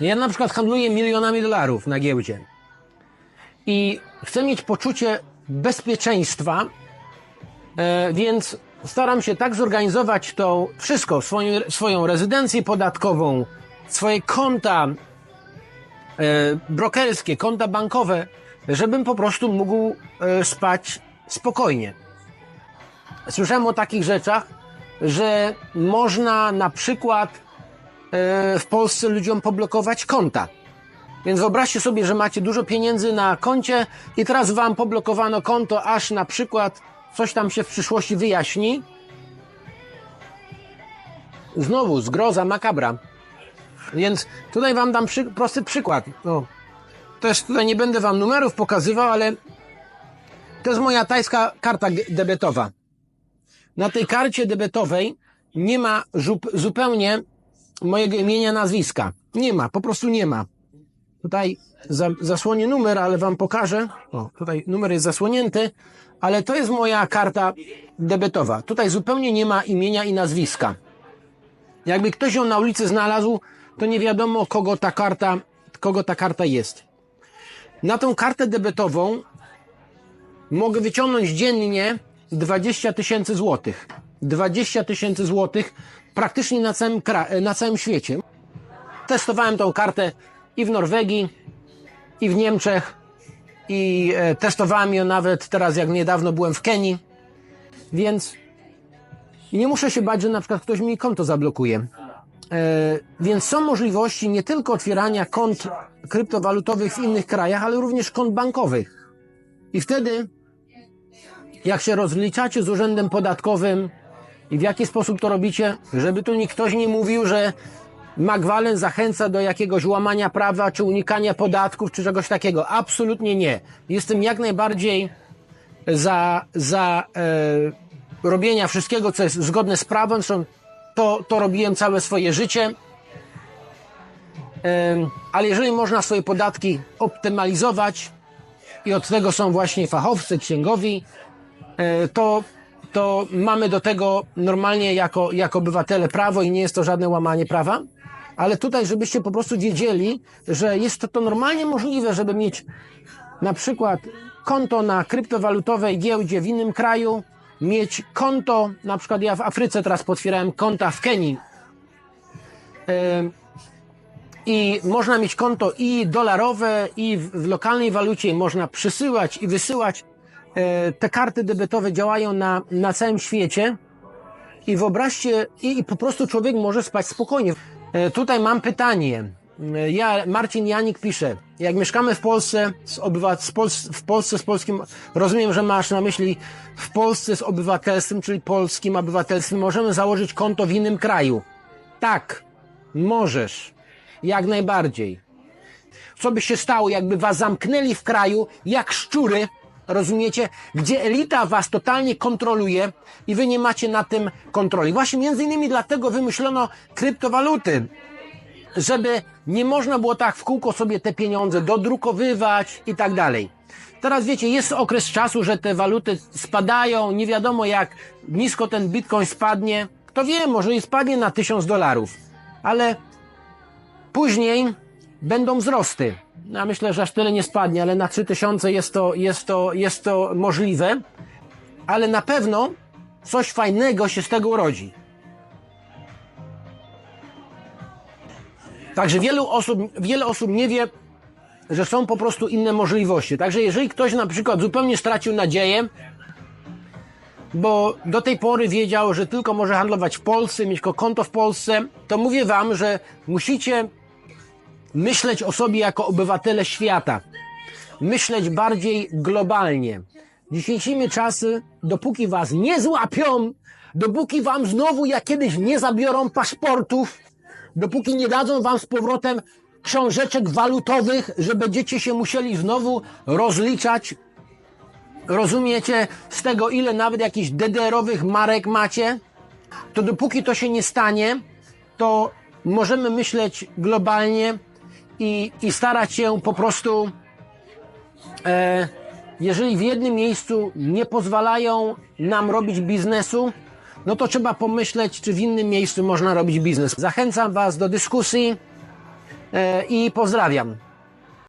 Ja na przykład handluję milionami dolarów na giełdzie i chcę mieć poczucie bezpieczeństwa, e, więc staram się tak zorganizować to wszystko, swoją, swoją rezydencję podatkową, swoje konta e, brokerskie, konta bankowe, żebym po prostu mógł e, spać spokojnie. Słyszałem o takich rzeczach, że można na przykład e, w Polsce ludziom poblokować konta. Więc wyobraźcie sobie, że macie dużo pieniędzy na koncie i teraz wam poblokowano konto, aż na przykład coś tam się w przyszłości wyjaśni. Znowu zgroza, makabra. Więc tutaj wam dam przy, prosty przykład. No, też tutaj nie będę wam numerów pokazywał, ale to jest moja tajska karta debetowa. Na tej karcie debetowej nie ma zupełnie mojego imienia, nazwiska. Nie ma, po prostu nie ma. Tutaj za, zasłonię numer, ale wam pokażę. O, tutaj numer jest zasłonięty, ale to jest moja karta debetowa. Tutaj zupełnie nie ma imienia i nazwiska. Jakby ktoś ją na ulicy znalazł, to nie wiadomo kogo ta karta, kogo ta karta jest. Na tą kartę debetową mogę wyciągnąć dziennie 20 tysięcy złotych. 20 tysięcy złotych praktycznie na całym, na całym świecie. Testowałem tą kartę i w Norwegii, i w Niemczech, i e, testowałem ją nawet teraz, jak niedawno byłem w Kenii, więc nie muszę się bać, że na przykład ktoś mi konto zablokuje. E, więc są możliwości nie tylko otwierania kont kryptowalutowych w innych krajach, ale również kont bankowych. I wtedy, jak się rozliczacie z urzędem podatkowym i w jaki sposób to robicie, żeby tu nikt nie mówił, że Magwalen zachęca do jakiegoś łamania prawa, czy unikania podatków, czy czegoś takiego. Absolutnie nie. Jestem jak najbardziej za, za e, robienia wszystkiego, co jest zgodne z prawem. Zresztą to, to robiłem całe swoje życie. Em, ale jeżeli można swoje podatki optymalizować i od tego są właśnie fachowcy, księgowi, e, to, to mamy do tego normalnie jako, jako obywatele prawo i nie jest to żadne łamanie prawa. Ale tutaj, żebyście po prostu wiedzieli, że jest to, to normalnie możliwe, żeby mieć na przykład konto na kryptowalutowej giełdzie w innym kraju, mieć konto, na przykład ja w Afryce teraz potwierałem konta w Kenii. Em, I można mieć konto i dolarowe, i w, lokalnej walucie, można przysyłać i wysyłać. E, Te karty debetowe działają na, na całym świecie. I wyobraźcie, i, i po prostu człowiek może spać spokojnie. E, Tutaj mam pytanie. E, Ja, Marcin Janik pisze, jak mieszkamy w Polsce, z obywa- z Pols- w Polsce z polskim, rozumiem, że masz na myśli w Polsce z obywatelstwem, czyli polskim obywatelstwem, możemy założyć konto w innym kraju. Tak, możesz. Jak najbardziej. Co by się stało, jakby was zamknęli w kraju jak szczury, rozumiecie, gdzie elita was totalnie kontroluje i wy nie macie na tym kontroli. Właśnie między innymi dlatego wymyślono kryptowaluty, żeby nie można było tak w kółko sobie te pieniądze dodrukowywać i tak dalej. Teraz wiecie, jest okres czasu, że te waluty spadają, nie wiadomo jak nisko ten bitcoin spadnie. Kto wie, może i spadnie na 1000 dolarów, ale Później będą wzrosty. Ja myślę, że aż tyle nie spadnie, ale na 3000 jest to, jest to, jest to możliwe. Ale na pewno coś fajnego się z tego urodzi. Także wielu osób, wiele osób nie wie, że są po prostu inne możliwości. Także jeżeli ktoś na przykład zupełnie stracił nadzieję, bo do tej pory wiedział, że tylko może handlować w Polsce, mieć konto w Polsce, to mówię wam, że musicie myśleć o sobie jako obywatele świata. Myśleć bardziej globalnie. Dzisiejszymi czasy, dopóki was nie złapią, dopóki wam znowu jak kiedyś nie zabiorą paszportów, dopóki nie dadzą wam z powrotem książeczek walutowych, że będziecie się musieli znowu rozliczać rozumiecie z tego, ile nawet jakichś DDR-owych marek macie, to dopóki to się nie stanie, to możemy myśleć globalnie i, i starać się po prostu, e, jeżeli w jednym miejscu nie pozwalają nam robić biznesu, no to trzeba pomyśleć, czy w innym miejscu można robić biznes. Zachęcam Was do dyskusji e, i pozdrawiam.